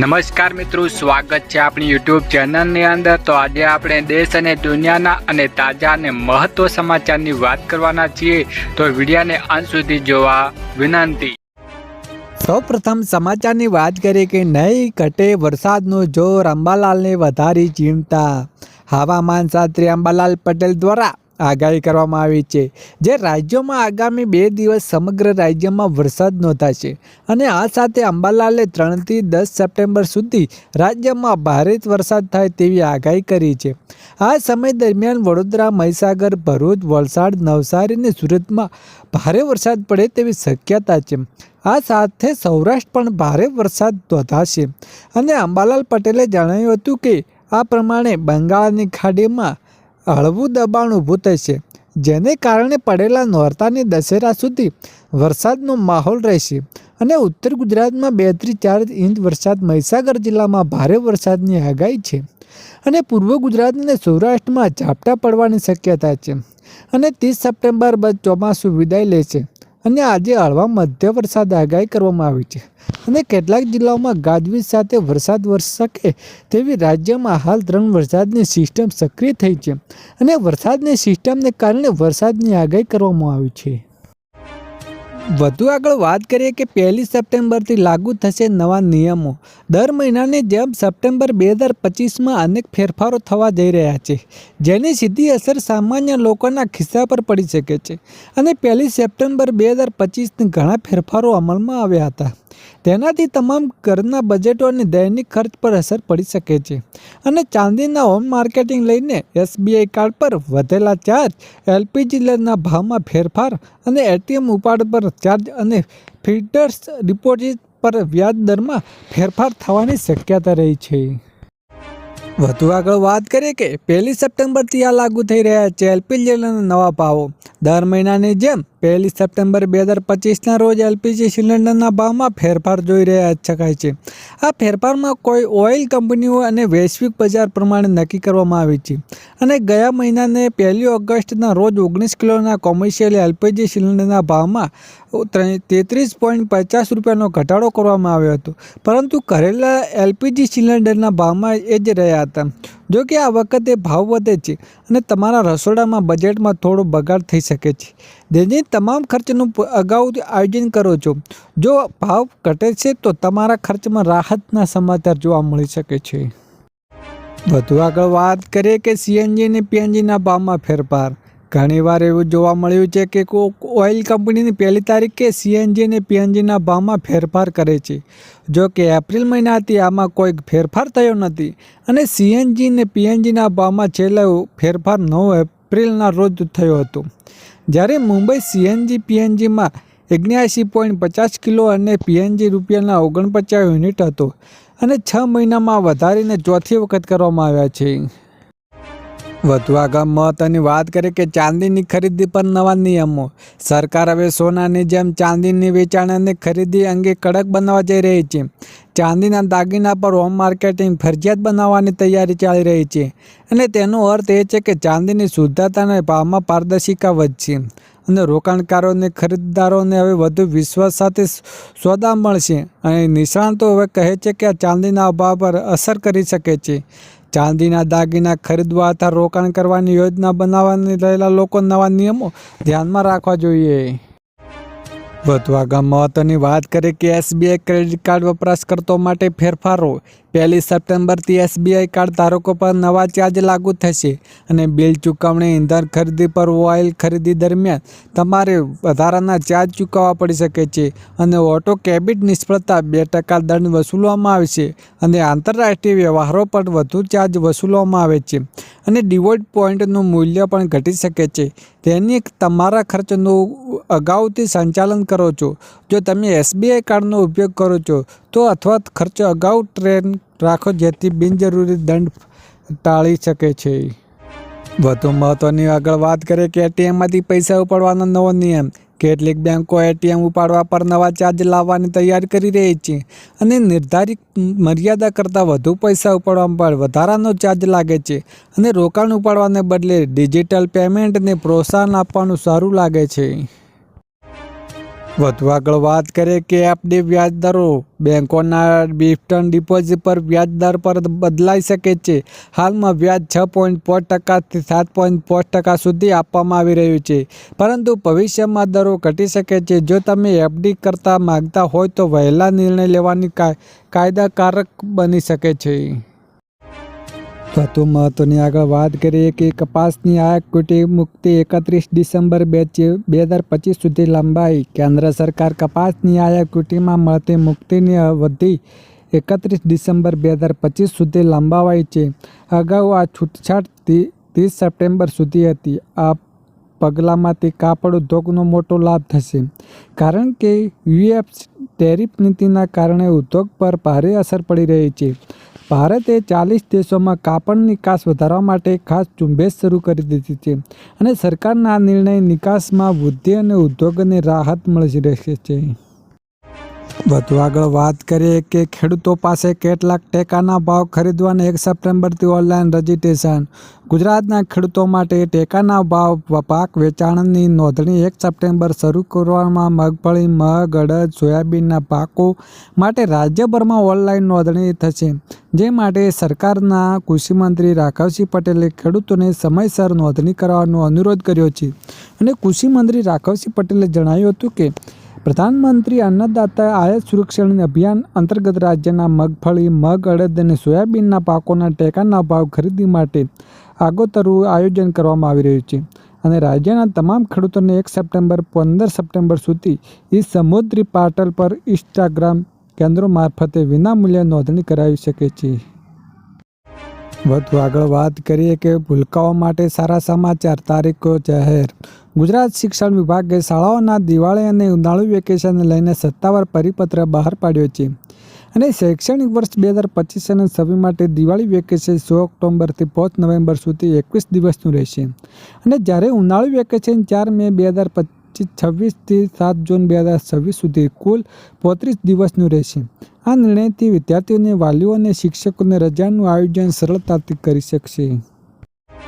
નમસ્કાર મિત્રો, સ્વાગત છે આપણી યુટ્યુબ ચેનલની અંદર. તો આજે આપણે દેશ અને દુનિયાના અને તાજા અને મહત્વ સમાચારની વાત કરવાના છીએ. તો વિડીયાને અંત સુધી જોવા વિનંતી. સૌ પ્રથમ સમાચારની વાત કરીએ કે નહીં, ઘટે વરસાદનું જોર અંબાલાલને વધારી ચિંતા હવામાન શાસ્ત્રી અંબાલાલ પટેલ દ્વારા આગાહી કરવામાં આવી છે, જે રાજ્યોમાં આગામી બે દિવસ સમગ્ર રાજ્યમાં વરસાદ નોંધાશે અને આ સાથે અંબાલાલે ત્રણથી દસ સપ્ટેમ્બર સુધી રાજ્યમાં ભારે વરસાદ થાય તેવી આગાહી કરી છે. આ સમય દરમિયાન વડોદરા, મહીસાગર, ભરૂચ, વલસાડ, નવસારી અને સુરતમાં ભારે વરસાદ પડે તેવી શક્યતા છે. આ સાથે સૌરાષ્ટ્ર પણ ભારે વરસાદ નોંધાશે અને અંબાલાલ પટેલે જણાવ્યું હતું કે, આ પ્રમાણે બંગાળની ખાડીમાં હળવું દબાણ ઊભું થશે જેને કારણે પડેલા નોરતાની દશેરા સુધી વરસાદનો માહોલ રહેશે અને ઉત્તર ગુજરાતમાં બેથી ચાર ઇંચ વરસાદ મહીસાગર જિલ્લામાં ભારે વરસાદની આગાહી છે અને પૂર્વ ગુજરાત અને સૌરાષ્ટ્રમાં ઝાપટા પડવાની શક્યતા છે અને ત્રીસ સપ્ટેમ્બર બાદ ચોમાસું વિદાય લેશે. અને આજે હળવા મધ્ય વરસાદ આગાહી કરવામાં આવી છે. અને કેટલાક જિલ્લાઓમાં ગાજવીજ સાથે વરસાદ વરસી શકે તેવી રાજ્યમાં હાલ ત્રણ વરસાદની સિસ્ટમ સક્રિય થઈ છે. અને વરસાદની સિસ્ટમને કારણે વરસાદની આગાહી કરવામાં આવી છે. વધુ આગળ વાત કરીએ કે પહેલી સપ્ટેમ્બરથી લાગુ થશે નવા નિયમો. દર મહિનાની જેમ સપ્ટેમ્બર બે હજાર પચીસમાં અનેક ફેરફારો થવા જઈ રહ્યા છે, જેની સીધી અસર સામાન્ય લોકોના ખિસ્સા પર પડી શકે છે. અને પહેલી સપ્ટેમ્બર બે હજાર પચીસની ઘણા ફેરફારો અમલમાં આવ્યા હતા. તેનાથી તમામ ઘરના બજેટો અને દૈનિક ખર્ચ પર અસર પડી શકે છે. અને ચાંદીના હોમ માર્કેટિંગ લઈને એસબીઆઈ કાર્ડ પર વધેલા ચાર્જ એલપીજીના ભાવમાં ફેરફાર અને એટીએમ ઉપાડ પર ચાર્જ અને ફિલ્ટર્સ ડિપોઝિટ પર વ્યાજ દરમાં ફેરફાર થવાની શક્યતા રહી છે. વધુ આગળ વાત કરીએ કે પહેલી સપ્ટેમ્બરથી આ લાગુ થઈ રહ્યા છે એલપીજીના નવા ભાવો. દર મહિનાની જેમ પહેલી સપ્ટેમ્બર બે હજાર પચીસના રોજ એલપીજી સિલિન્ડરના ભાવમાં ફેરફાર જોઈ રહ્યા શકાય છે. આ ફેરફારમાં કોઈ ઓઇલ કંપનીઓ અને વૈશ્વિક બજાર પ્રમાણે નક્કી કરવામાં આવી છે અને ગયા મહિનાને પહેલી ઓગસ્ટના રોજ ઓગણીસ કિલોના કોમર્શિયલ એલપીજી સિલિન્ડરના ભાવમાં તેત્રીસ પોઈન્ટ પચાસ રૂપિયાનો ઘટાડો કરવામાં આવ્યો હતો. પરંતુ કરેલા એલપીજી સિલિન્ડરના ભાવમાં એ જ રહ્યા હતા. જો કે આ વખતે ભાવ વધે છે અને તમારા રસોડામાં બજેટમાં થોડો બગાડ થઈ શકે છે. જેની તમામ ખર્ચનું અગાઉ આયોજન કરો છો. જો ભાવ ઘટે છે તો તમારા ખર્ચમાં રાહતના સમાચાર જોવા મળી શકે છે. વધુ આગળ વાત કરીએ કે સીએનજી અને પીએનજીના ભાવમાં ફેરફાર. ઘણીવાર એવું જોવા મળ્યું છે કે ઓઇલ કંપનીની પહેલી તારીખે સીએનજી અને પીએનજીના ભાવમાં ફેરફાર કરે છે. જો કે એપ્રિલ મહિનાથી આમાં કોઈ ફેરફાર થયો નથી અને સીએનજી અને પીએનજીના ભાવમાં છેલ્લો ફેરફાર નવ એપ્રિલના રોજ થયો હતો. જ્યારે મુંબઈ સીએનજી પીએનજીમાં ઓગણ્યાસી પોઈન્ટ પચાસ કિલો અને પીએનજી રૂપિયાના ઓગણપચાસ યુનિટ હતો અને છ મહિનામાં વધારીને ચોથી વખત કરવામાં આવ્યા છે. વધુ આગળ મહત્વની વાત કરીએ કે ચાંદીની ખરીદી પર નવા નિયમો. સરકાર હવે સોનાની જેમ ચાંદીની વેચાણ અને ખરીદી અંગે કડક બનાવવા જઈ રહી છે. ચાંદીના દાગીના પર હોમ માર્કેટિંગ ફરજિયાત બનાવવાની તૈયારી ચાલી રહી છે. અને તેનો અર્થ એ છે કે ચાંદીની શુદ્ધતા ભાવમાં પારદર્શિકા વધશે. અને રોકાણકારોને, ખરીદદારોને હવે વધુ વિશ્વાસ સાથે સોદા મળશે. અને નિષ્ણાતો હવે કહે છે કે આ ચાંદીના અભાવ પર અસર કરી શકે છે. ચાંદીના દાગીના ખરીદવા અથવા રોકાણ કરવાની યોજના બનાવવાની રહેલા લોકો નવા નિયમો ધ્યાનમાં રાખવા જોઈએ. વધુ આગળ મહત્વની વાત કરીએ કે એસબીઆઈ ક્રેડિટ કાર્ડ વપરાશકર્તાઓ માટે ફેરફારો. પહેલી સપ્ટેમ્બરથી એસબીઆઈ કાર્ડ ધારકો પર નવા ચાર્જ લાગુ થશે અને બિલ ચૂકવણી ઇંધણ ખરીદી પર ઓઇલ ખરીદી દરમિયાન તમારે વધારાના ચાર્જ ચૂકવવા પડી શકે છે અને ઓટો કેબિટ નિષ્ફળતા બે ટકા દંડ વસૂલવામાં આવશે અને આંતરરાષ્ટ્રીય વ્યવહારો પર વધુ ચાર્જ વસૂલવામાં આવે છે અને ડિવોલ્ટ પોઈન્ટનું મૂલ્ય પણ ઘટી શકે છે. તેની તમારા ખર્ચનું અગાઉથી સંચાલન કરો છો. જો તમે એસબીઆઈ કાર્ડનો ઉપયોગ કરો છો, તો અથવા ખર્ચ અગાઉ ટ્રેન રાખો જેથી બિનજરૂરી દંડ ટાળી શકે છે. વધુ મહત્ત્વની આગળ વાત કરીએ કે એટીએમમાંથી પૈસા ઉપાડવાનો નવો નિયમ. કેટલીક બેંકો એટીએમ ઉપાડવા પર નવા ચાર્જ લાવવાની તૈયારી કરી રહી છે અને નિર્ધારિત મર્યાદા કરતાં વધુ પૈસા ઉપાડવા પર વધારાનો ચાર્જ લાગે છે અને રોકાણ ઉપાડવાને બદલે ડિજિટલ પેમેન્ટને પ્રોત્સાહન આપવાનું સારું લાગે છે. વધુ આગળ વાત કરીએ કે એફડી વ્યાજ દરો બેંકોના ડિફટન ડિપોઝિટ પર વ્યાજ દર પર બદલાઈ શકે છે. હાલમાં વ્યાજ છ પોઈન્ટ પાંચ ટકાથી સાત પોઈન્ટ પાંચ ટકા સુધી આપવામાં આવી રહ્યું છે. પરંતુ ભવિષ્યમાં દરો ઘટી શકે છે. જો તમે એફડી કરતા માગતા હોય તો વહેલા નિર્ણય લેવાની કાયદાકારક બની શકે છે. વધુ મહત્વની આગળ વાત કરીએ કે કપાસની આયાત કુટી મુક્તિ એકત્રીસ ડિસેમ્બર બે બે હજાર પચીસ સુધી લંબાઈ. કેન્દ્ર સરકાર કપાસની આયાત કુટીમાં મળતી મુક્તિની અવધિ એકત્રીસ ડિસેમ્બર બે હજાર પચીસ સુધી લંબાવાઈ છે. અગાઉ આ છૂટછાટ ત્રીસ સપ્ટેમ્બર સુધી હતી. આ પગલાંમાંથી કાપડ ઉદ્યોગનો મોટો લાભ થશે. કારણ કે યુએફ ટેરિફ નીતિના કારણે ઉદ્યોગ પર ભારે અસર પડી રહી છે. ભારતે ચાલીસ દેશોમાં કાપડ નિકાસ વધારવા માટે ખાસ ઝુંબેશ શરૂ કરી દીધી છે અને સરકારના આ નિર્ણય નિકાસમાં વૃદ્ધિ અને ઉદ્યોગોને રાહત મળી રહેશે છે. વધુ આગળ વાત કરીએ કે ખેડૂતો પાસે કેટલાક ટેકાના ભાવ ખરીદવાના એક સપ્ટેમ્બરથી ઓનલાઈન રજીસ્ટ્રેશન. ગુજરાતના ખેડૂતો માટે ટેકાના ભાવ પાક વેચાણની નોંધણી એક સપ્ટેમ્બર શરૂ કરવામાં મગફળી, મગ, અડદ, સોયાબીનના પાકો માટે રાજ્યભરમાં ઓનલાઈન નોંધણી થશે. જે માટે સરકારના કૃષિમંત્રી રાઘવસિંહ પટેલે ખેડૂતોને સમયસર નોંધણી કરવાનો અનુરોધ કર્યો છે. અને કૃષિમંત્રી રાઘવસિંહ પટેલે જણાવ્યું હતું કે પ્રધાનમંત્રી અન્નદાતા આયાત સુરક્ષણ અભિયાન અંતર્ગત રાજ્યના મગફળી, મગ, અડદ અને સોયાબીનના પાકોના ટેકાના ભાવ ખરીદી માટે આગોતરું આયોજન કરવામાં આવી રહ્યું છે અને રાજ્યના તમામ ખેડૂતોને એક સપ્ટેમ્બર, પંદર સપ્ટેમ્બર સુધી ઈ સમુદ્રી પાટલ પર ઇન્સ્ટાગ્રામ કેન્દ્રો મારફતે વિનામૂલ્યે નોંધણી કરાવી શકે છે. વધુ આગળ વાત કરીએ કે ભૂલકાઓ માટે સારા સમાચાર, તારીખો, જાહેર ગુજરાત શિક્ષણ વિભાગે શાળાઓના દિવાળી અને ઉનાળુ વેકેશનને લઈને સત્તાવાર પરિપત્ર બહાર પાડ્યો છે. અને શૈક્ષણિક વર્ષ બે હજાર પચીસ અને છવ્વીસ માટે દિવાળી વેકેશન સો ઓક્ટોબરથી પાંચ નવેમ્બર સુધી એકવીસ દિવસનું રહેશે. અને જ્યારે ઉનાળુ વેકેશન ચાર મે બે હજાર પચીસ છવ્વીસથી સાત જૂન બે હજાર છવ્વીસ સુધી કુલ પોત્રીસ દિવસનું રહેશે. આ નિર્ણયથી વિદ્યાર્થીઓને વાલીઓ અને શિક્ષકોને રજાનું આયોજન સરળતાથી કરી શકશે.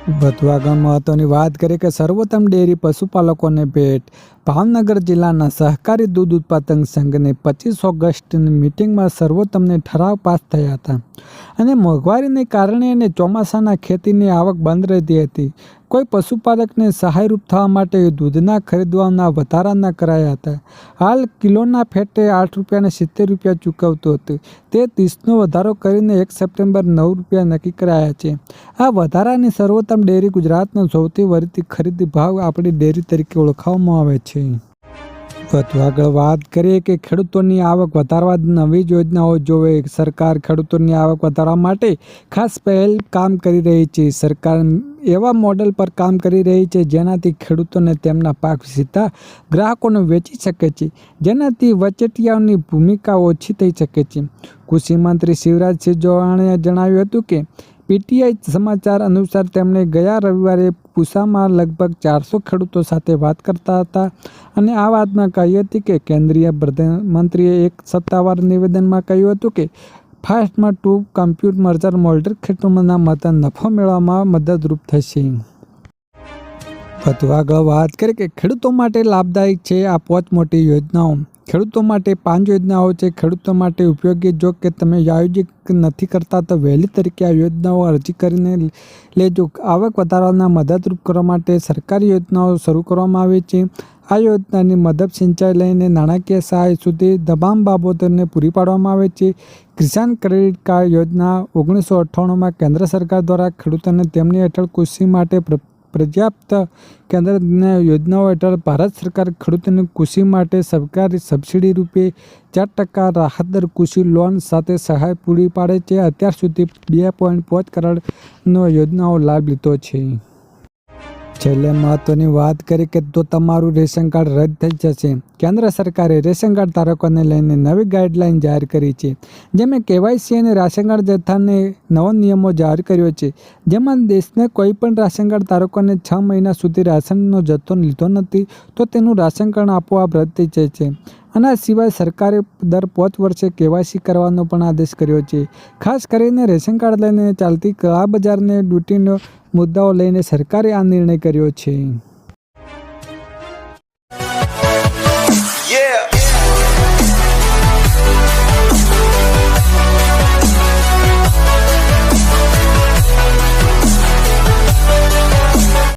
આગળ મહત્વની વાત કરીએ કે સર્વોત્તમ ડેરી પશુપાલકોને ભેટ. ભાવનગર જિલ્લાના સહકારી દૂધ ઉત્પાદક સંઘની પચીસ ઓગસ્ટની મિટિંગમાં સર્વોત્તમને ઠરાવ પાસ થયા હતા. અને મોંઘવારીને કારણે અને ચોમાસાના ખેતીની આવક બંધ રહેતી હતી. કોઈ પશુપાલકને સહાયરૂપ થવા માટે દૂધના ખરીદવાના વધારાના કરાયા હતા. હાલ કિલોના ફેટે આઠ રૂપિયાને સિત્તેર રૂપિયા ચૂકવતું હતું. તે ત્રીસનો વધારો કરીને એક સપ્ટેમ્બર નવ રૂપિયા નક્કી કરાયા છે. આ વધારાની સર્વોત્તમ ડેરી ગુજરાતનો સૌથી વધતી ખરીદી ભાવ આપણી ડેરી તરીકે ઓળખવામાં આવે છે. વધુ આગળ વાત કરીએ કે ખેડૂતોની આવક વધારવા નવી યોજનાઓ જોવે. સરકાર ખેડૂતોની આવક વધારવા માટે ખાસ પહેલ કામ કરી રહી છે. સરકાર એવા મોડલ પર કામ કરી રહી છે જેનાથી ખેડૂતોને તેમના પાક સીધા ગ્રાહકોને વેચી શકે છે. જેનાથી વચેટિયાઓની ભૂમિકા ઓછી થઈ શકે છે. કૃષિ મંત્રી શિવરાજસિંહ ચૌહાણે જણાવ્યું હતું કે પીટીઆઈ સમાચાર અનુસાર તેમણે ગયા રવિવારે પૂસામાં લગભગ ચારસો ખેડૂતો સાથે વાત કરતા હતા અને આ વાતમાં કહી હતી કે કેન્દ્રીય પ્રધાનમંત્રીએ એક સત્તાવાર નિવેદનમાં કહ્યું હતું કે ફાસ્ટમાં ટુ કમ્પ્યુટ મર્જર મોલ્ડર ખેડૂતોના મતે નફો મેળવવામાં મદદરૂપ થશે. વધુ આગળ વાત કરીએ કે ખેડૂતો માટે લાભદાયક છે આ પાંચ મોટી યોજનાઓ. ખેડૂતો માટે પાંચ યોજનાઓ છે. ખેડૂતો માટે ઉપયોગી જો કે તમે આયોજિત નથી કરતા તો વહેલી તરીકે આ યોજનાઓ અરજી કરીને લેજો. આવક વધારવાના મદદરૂપ કરવા માટે સરકારી યોજનાઓ શરૂ કરવામાં આવી છે. આ યોજનાની મદદ સિંચાઈ લઈને નાણાકીય સહાય સુધી તમામ બાબતોને પૂરી પાડવામાં આવે છે. કિસાન ક્રેડિટ કાર્ડ યોજના ઓગણીસો અઠ્ઠાણુંમાં કેન્દ્ર સરકાર દ્વારા ખેડૂતોને તેમની હેઠળ કૃષિ માટે પર્યાપ્ત કેન્દ્રના યોજનાઓ હેઠળ ભારત સરકાર ખેડૂતોને કૃષિ માટે સરકારી સબસિડી રૂપે ચાર ટકા રાહત દર કૃષિ લોન સાથે સહાય પૂરી પાડે છે. અત્યાર સુધી બે પોઈન્ટ પાંચ કરોડનો યોજનાઓ લાભ લીધો છે. છેલ્લે મહત્વની વાત કરી કે તો તમારું રેશન કાર્ડ રદ થઈ જશે, કેન્દ્ર સરકારે રેશન કાર્ડ ધારકોને લઈને નવી ગાઈડલાઇન જાહેર કરી છે. જેમાં કેવાયસી અને રાશન કાર્ડ જથ્થાને નવો નિયમો જાહેર કર્યો છે. જેમાં દેશને કોઈ પણ રાશન કાર્ડ ધારકોને છ મહિના સુધી રાશનનો જથ્થો લીધો નથી, તો તેનું રાશન કાર્ડ આપોઆપ રદ થઈ જાય છે. આના સિવાય સરકારે દર પાંચ વર્ષે કેવાયસી કરવાનો પણ આદેશ કર્યો છે. ખાસ કરીને રેશન કાર્ડ લઈને ચાલતી કળા બજારને ડ્યુટીનો મુદ્દાઓ લઈને સરકારે આ નિર્ણય કર્યો છે.